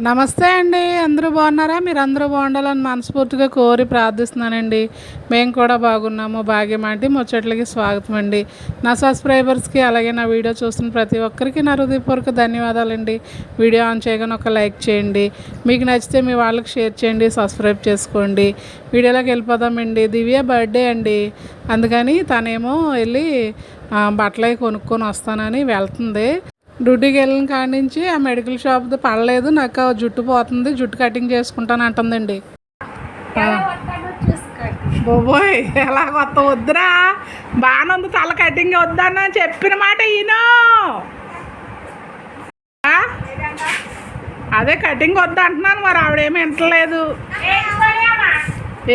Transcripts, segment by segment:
నమస్తే అండి. అందరూ బాగున్నారా? మీరు అందరూ బాగుండాలని మనస్ఫూర్తిగా కోరి ప్రార్థిస్తున్నానండి. మేము కూడా బాగున్నాము. భాగ్యం అంటే ముచ్చట్లకి స్వాగతం అండి. నా సబ్స్క్రైబర్స్కి అలాగే నా వీడియో చూస్తున్న ప్రతి ఒక్కరికి నా హృదయపూర్వక ధన్యవాదాలండి. వీడియో ఆన్ చేయగానే ఒక లైక్ చేయండి. మీకు నచ్చితే మీ వాళ్ళకి షేర్ చేయండి. సబ్స్క్రైబ్ చేసుకోండి. వీడియోలోకి వెళ్ళిపోదామండి. దివ్య బర్త్డే అండి. అందుకని తనేమో వెళ్ళి ఆ, బట్టలు కొనుక్కొని వస్తానని వెళ్తుంది. డ్యూటీకి వెళ్ళిన కాడి నుంచి ఆ మెడికల్ షాప్ పడలేదు నాకు జుట్టు పోతుంది జుట్టు కటింగ్ చేసుకుంటాను అంటుందండి. బొబోయ్ ఎలా కొత్త వద్దురా. బాగానే ఉంది తల కటింగ్ వద్దన్న చెప్పిన మాట ఈయన అదే కటింగ్ వద్దు అంటున్నాను మరి ఆవిడేమి వింటలేదు.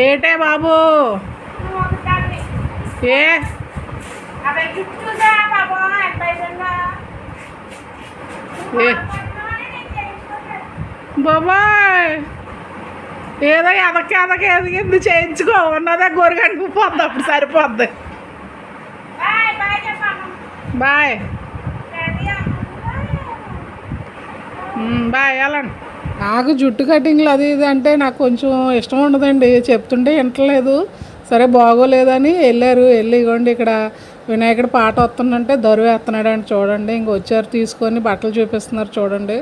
ఏటే బాబు? ఏ? ఏ బాబాయ్. ఏదో ఎదక ఎదక ఎదిగింది చేయించుకో. ఉన్నదే గొరగంటుకు పోద్ది అప్పుడు సరిపోద్ది. బాయ్ బాయ్ వెళ్ళండి. నాకు జుట్టు కటింగ్లు అది ఇది అంటే నాకు కొంచెం ఇష్టం ఉండదండి. చెప్తుంటే వింటలేదు సరే బాగోలేదని వెళ్ళారు. వెళ్ళి ఇగోండి ఇక్కడ వినాయకుడు పాట వస్తుందంటే దరువు వేస్తున్నాడు అండి చూడండి. ఇంక వచ్చారు తీసుకొని బట్టలు చూపిస్తున్నారు చూడండి.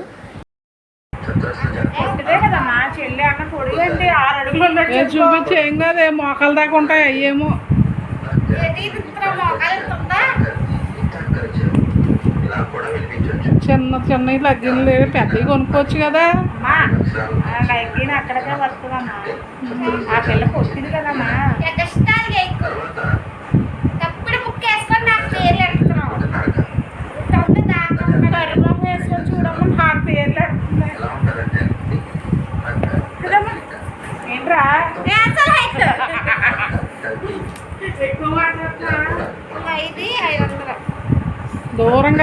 చూపించి ఏం కాదు ఏం మోకాల దాకా ఉంటాయి అయ్యేమో చిన్న చిన్న లగ్గిన్లు పెద్దవి కొనుక్కోవచ్చు కదా. అక్కడికే వస్తుందమ్మా. ఆ పిల్ల పొట్టింది కదమ్మా.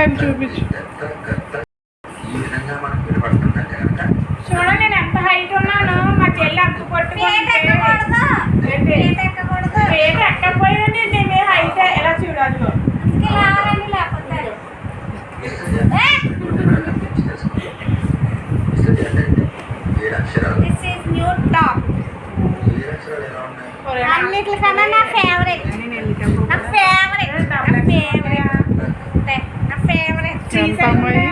వెళ్ళి చూపించు. చూడండి నేను ఎంత హైట్ ఉన్నాను మా చెల్లి అంత పట్టుకుంటే ఏంటి? పేరు ఎక్కకపోయిందండి నేను హైట్ ఎలా చూడాలి దిస్ ఈస్ న్యూ టాప్ అన్నిటికన్నా నా ఫేవరెట్ ఫేవరెట్ నా ఫేవరెట్ నా ఫేవరెట్ ఎంత అమ్మాయి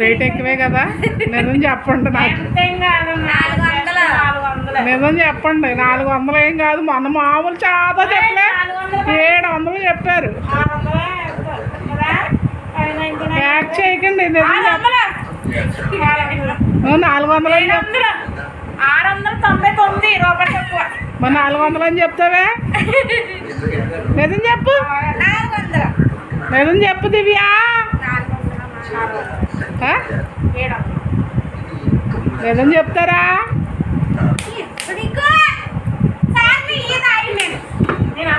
రేట్ ఎక్కువే కదా? నిజం చెప్పండి నాకు. నిజం చెప్పండి నాలుగు వందలు ఏం కాదు మొన్న మామూలు చాలా చెప్పలే. ఏడు వందలు చెప్పారు. ప్యాక్ చేయకండి నిజం నాలుగు వందలు అని చెప్ ఆరు వందల తొంభై తొమ్మిది రూపాయలు తక్కువ మరి నాలుగు వందలు అని చెప్తావే? నిజం చెప్పు. నాలుగు వందలు నిజం చెప్పు దివ్యా. చెప్తారా? నేను నేను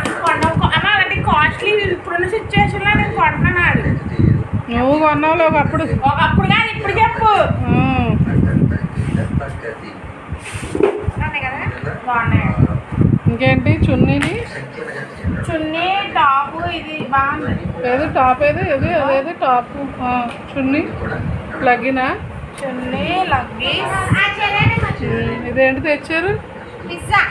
అలాంటి కాస్ట్లీ ఇప్పుడున్న సిచ్యువేషన్లో నేను కొంటున్నాను నువ్వు కొన్నావు ఒకప్పుడు. ఒకప్పుడు కాదు ఇప్పుడు చెప్పు. ఇంకేంటి చున్నీని? చున్నీ టాపు ఇది బాగుంది ఏది టాప్ ఏది ఏది అదేది టాప్. ఆ, చున్నీ లగినా చున్నీ లగ్గి ఇదేంటి తెచ్చారు? పిజ్జా.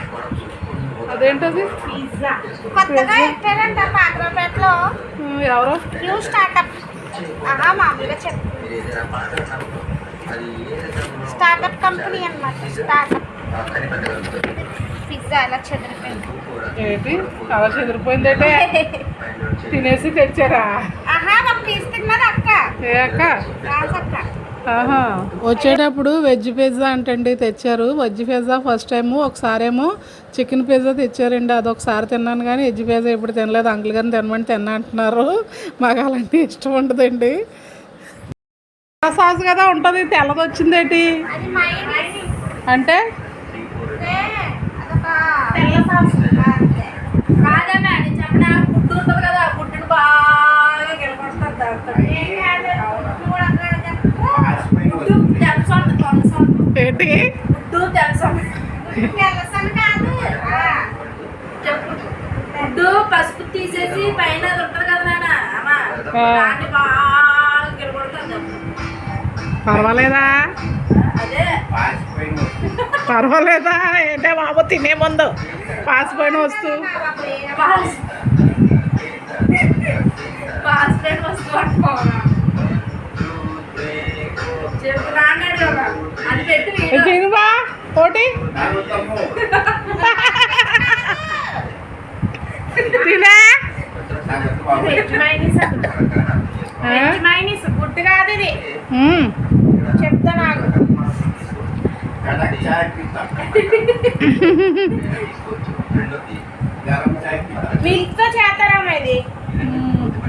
అదేంటది? పిజ్జా. కొత్తగా పెట్టారంట పాత్రపేటలో. ఎవరో? New startup. ఆహా మామూలుగా చెప్పు. స్టార్టప్ కంపెనీ అన్నమాట స్టార్టప్. పిజ్జా ఎలా చెదిరిపోయింది? ఏంటి? అలా చెదిరిపోయిందంటే తినేసి తెచ్చారా? ఏ అక్క? ఆహా. వచ్చేటప్పుడు వెజ్ పిజ్జా అంటండి తెచ్చారు. వెజ్ పిజ్జా ఫస్ట్ టైము ఒకసారేమో చికెన్ పిజ్జా తెచ్చారండి. అదొకసారి తిన్నాను కానీ వెజ్ పిజ్జా ఎప్పుడు తినలేదు. అంకుల్ గారిని తినమని తిన్నా అంటున్నారు. మాకు అలాంటి ఇష్టం ఉండదండి. సాస్ కదా ఉంటుంది తెల్లది వచ్చిందేటి అది అంటే తెల్ల సాస్. అది చెప్పిన ఉంటుంది కదా బాగా ఏంటి? కాదు చెప్పు. పసుపు తీసేసి పైన అది ఉంటుంది కదా నాన్న అమ్మా ఆ. దాన్ని బాగా గెలకొడతారు చెప్పు పర్వాలేదా ఆ? పర్వాలేదా? ఏంటే బాబు తినే ముందు పాస్ పాస్ పేరు వస్తూ తినుబా ఒకటి తినే. కాదు ఇది. చెప్తా నాకు. మిల్క్తో చేస్తారమ్మా ఇది?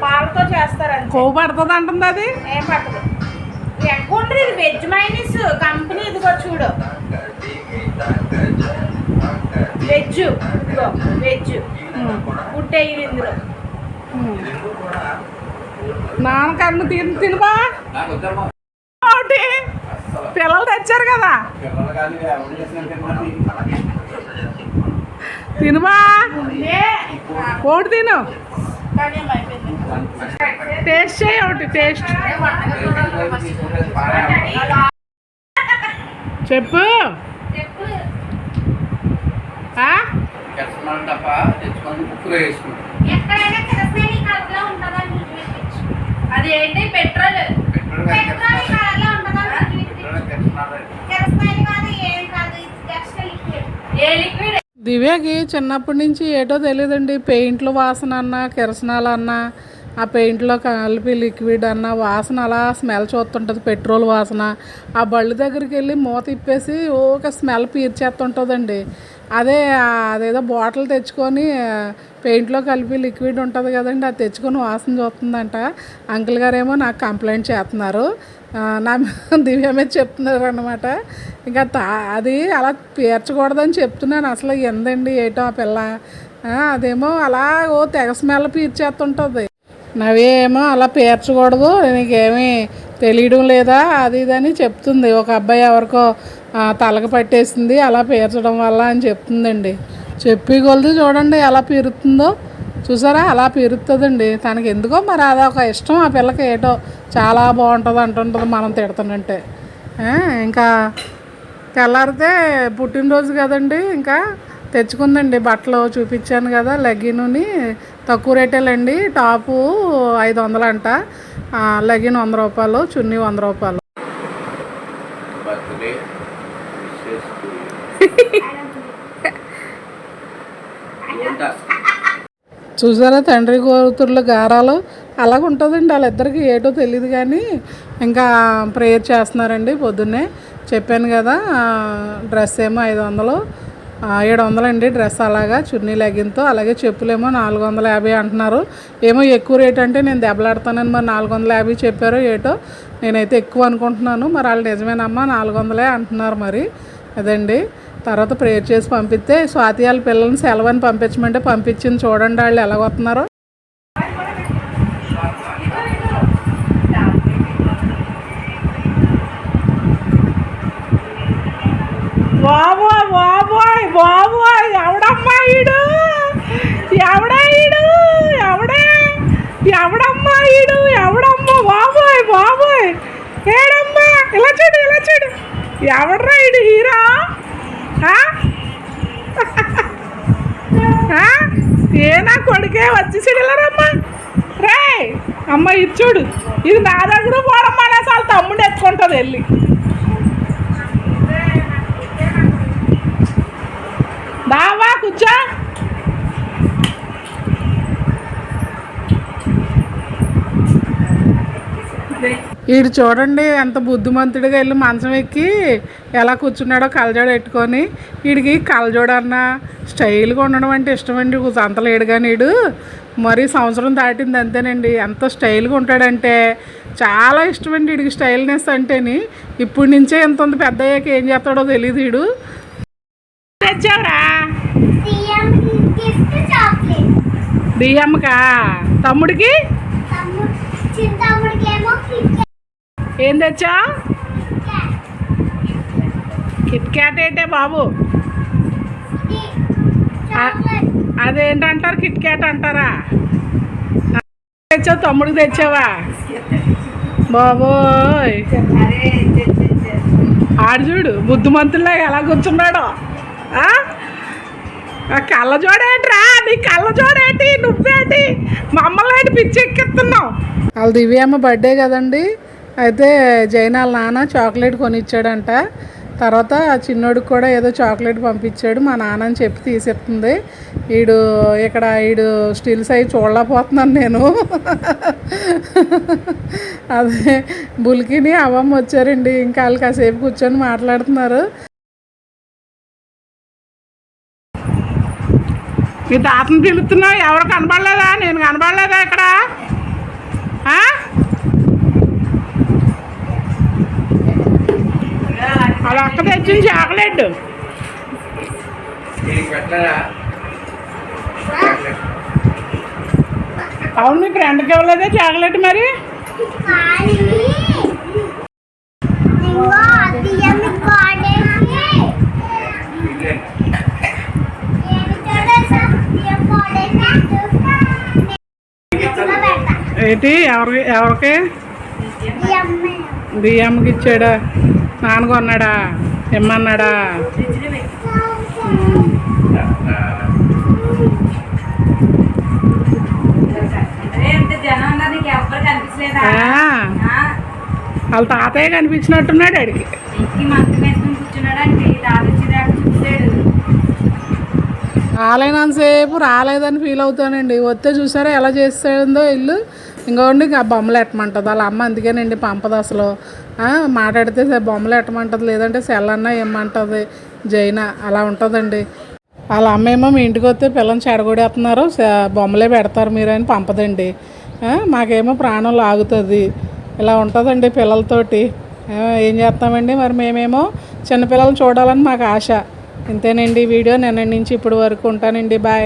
పాలతో చేస్తారండి కొవ్వు పడుతుంది అంటుంది అది? ఏం ఎగ్ ఉంటుంది ఇది వెజ్ మైనీస్ కంపెనీ ఇదిగో చూడు. వెజ్ ఇదిగో వెజ్. గుడ్డు ఇందులో. మ్మ్. నాన్నకన్ను తిని తినుబా పిల్లలు తెచ్చారు కదా. తినుబా ఏ, ఒకటి తిను. టేస్ట్ చేయి ఒకటి టేస్ట్. చెప్పు. అది ఏంటి? పెట్రోల్. పెట్రోల్ కలర్లో ఉంటుందా అని చూపించు. కిరసనాయిల్ కాదు ఏం కాదు ఇది జస్ట్ లిక్విడ్ ఏ లిక్విడ్ దివ్యకి చిన్నప్పటి నుంచి ఏటో తెలియదండి పెయింట్లు వాసన అన్నా కిరసనాలు అన్నా ఆ పెయింట్లో కలిపి లిక్విడ్ అన్న వాసన అలా స్మెల్ చూస్తుంటుంది పెట్రోల్ వాసన. ఆ బళ్ళు దగ్గరికి వెళ్ళి మూత ఇప్పేసి ఒక స్మెల్ పీర్చేస్తుంటుందండి. అదే అదేదో బాటిల్ తెచ్చుకొని పెయింట్లో కలిపి లిక్విడ్ ఉంటుంది కదండి అది తెచ్చుకొని వాసన చూస్తుందంట. అంకుల్ గారేమో నాకు కంప్లైంట్ చేస్తున్నారు. నా దివ్య మీద చెప్తున్నారు అనమాట ఇంకా తా అది అలా పేర్చకూడదని చెప్తున్నాను. అసలు ఎందండి ఏటో ఆ పిల్ల. అదేమో అలా ఓ తెగ స్మెల్ పీర్చేస్తుంటుంది నవేమో అలా పేర్చకూడదు నీకేమీ తెలియడం లేదా అది ఇది అని చెప్తుంది. ఒక అబ్బాయి ఎవరికో తలకు పట్టేసింది అలా పేర్చడం వల్ల అని చెప్తుందండి. చెప్పి కొలిది చూడండి ఎలా పీరుతుందో. చూసారా? అలా పెరుగుతుందండి తనకి ఎందుకో మరి అదొక ఇష్టం ఆ పిల్లకి ఏటో. చాలా బాగుంటుంది అంటుంటుంది మనం తిడుతుందంటే ఇంకా తెల్లారితే పుట్టినరోజు కదండి. ఇంకా తెచ్చుకుందండి. బట్టలు చూపించాను కదా లెగిన్ని తక్కువ రేటేలండి. టాపు ఐదు వందలు అంట లెగిన్ వంద రూపాయలు చున్నీ వంద రూపాయలు. చూసారా తండ్రి కూతుర్ల గారాలు? అలాగ ఉంటుందండి వాళ్ళిద్దరికి ఏటో తెలియదు కానీ ఇంకా ప్రేయర్ చేస్తున్నారండి పొద్దున్నే. చెప్పాను కదా డ్రెస్ ఏమో ఐదు వందలు ఏడు వందలు అండి డ్రెస్ అలాగా చున్నీ లెగ్గిన్తో అలాగే చెప్పులేమో నాలుగు వందల యాభై అంటున్నారు. ఏమో ఎక్కువ రేట్ అంటే నేను దెబ్బలాడతానని మరి నాలుగు వందల యాభై చెప్పారు ఏటో నేనైతే ఎక్కువ అనుకుంటున్నాను. మరి వాళ్ళు నిజమేనమ్మా నాలుగు వందలే అంటున్నారు మరి. అదండి. తర్వాత ప్రేయర్ చేసి పంపిస్తే స్వాతి వాళ్ళ పిల్లల్ని సెలవని పంపించమంటే పంపించింది చూడండి వాళ్ళు ఎలా వస్తున్నారో. బాబోయ్ బాబోయ్ బాబోయ్ ఎవడమ్మా ఈడు? ఎవడా ఈడు? ఎవడే? ఎవడమ్మా ఈడు? ఎవడమ్మా? బాబోయ్ బాబోయ్. ఏడమ్మా? ఇలా చూడు ఇలా చూడు. ఎవడ్రా ఈడు ఏ నా కొడుకే వచ్చేసాడు ఇలా రే అమ్మ ఇది చూడు ఇది నా దగ్గర పోవడం అనేసి వాళ్ళ తమ్ముడు ఎత్తుకుంటుంది వెళ్ళి. బావా కూర్చో. వీడు చూడండి ఎంత బుద్ధిమంతుడిగా వెళ్ళి మంచం ఎక్కి ఎలా కూర్చున్నాడో కలజోడు పెట్టుకొని. వీడికి కలజోడు అన్న స్టైల్గా ఉండడం అంటే ఇష్టమండి అంత లేడు కానీ వీడు మరీ సంవత్సరం దాటింది అంతేనండి. ఎంత స్టైల్గా ఉంటాడంటే చాలా ఇష్టమండి వీడికి స్టైల్నెస్ అంటేని. ఇప్పటి నుంచే ఎంత ఉంది పెద్ద అయ్యాక ఏం చేస్తాడో తెలియదు వీడు తెచ్చావురా? బియ్యమ్మకా? తమ్ముడికి తమ్ముడు చిన్న తమ్ముడికి ఏమో కిట్ ఏం తెచ్చా? కిట్ క్యాట్ ఏంటే బాబు? అదేంటంటారు కిట్ క్యాట్ అంటారా? తెచ్చావు తమ్ముడికి తెచ్చావా? బాబోయ్. ఆడు చూడు బుద్ధిమంతుల్లా ఎలా కూర్చున్నాడో. ఆ? కళ్ళజోడేంట్రా నీ కళ్ళజోడేంటి నువ్వేంటి? మమ్మల్ని ఏంటి పిచ్చి ఎక్కిస్తున్నావు వాళ్ళ దివ్యమ్మ బర్త్డే కదండి. అయితే జైనాల నాన్న చాక్లెట్ కొనిచ్చాడంట. తర్వాత చిన్నోడికి కూడా ఏదో చాక్లెట్ పంపించాడు. మా నాన్నని చెప్పి తీసేస్తుంది. వీడు ఇక్కడ వీడు స్టీల్ సైజ్ చూడలేకపోతున్నాను నేను. అదే బుల్కిని అవ్వమ్మ వచ్చారండి. ఇంకా వాళ్ళు కాసేపు కూర్చొని మాట్లాడుతున్నారు. మీ తాతను పిలుస్తున్నావు? ఎవరు కనబడలేదా? నేను కనబడలేదా ఇక్కడ? వాళ్ళ అక్క తెచ్చిన చాక్లెట్ అవును మీ ఫ్రెండ్కి ఇవ్వలేదా చాక్లెట్ మరి? ఏంటి? ఎవరికి ఎవరికి? బియ్యమ్మకి ఇచ్చాడా? నాన్న కొన్నాడా ఇమ్మన్నాడా వాళ్ళ తాతయ్య కనిపించినట్టున్నాడు అడిగి రాలేనంతసేపు రాలేదని ఫీల్ అవుతానండి. వస్తే చూసారా ఎలా చేస్తుందో ఇల్లు? ఇంకోండి ఇంకా బొమ్మలు ఎట్టమంటుంది. వాళ్ళ అమ్మ అందుకేనండి పంపదు అసలు. మాట్లాడితే బొమ్మలు ఎట్టమంటుంది లేదంటే సెల్ అన్నా ఇమ్మంటుంది జైన అలా ఉంటుందండి. వాళ్ళ అమ్మ ఏమో మీ ఇంటికి వస్తే పిల్లల్ని చెడగొడేస్తున్నారు బొమ్మలే పెడతారు మీరు అని పంపదండి. మాకేమో ప్రాణం లాగుతుంది ఇలా ఉంటుందండి పిల్లలతోటి. ఏం చేస్తామండి మరి మేమేమో చిన్నపిల్లల్ని చూడాలని మాకు ఆశ. ఇంతేనండి వీడియో నిన్న నుంచి ఇప్పటి వరకు ఉంటానండి బాయ్.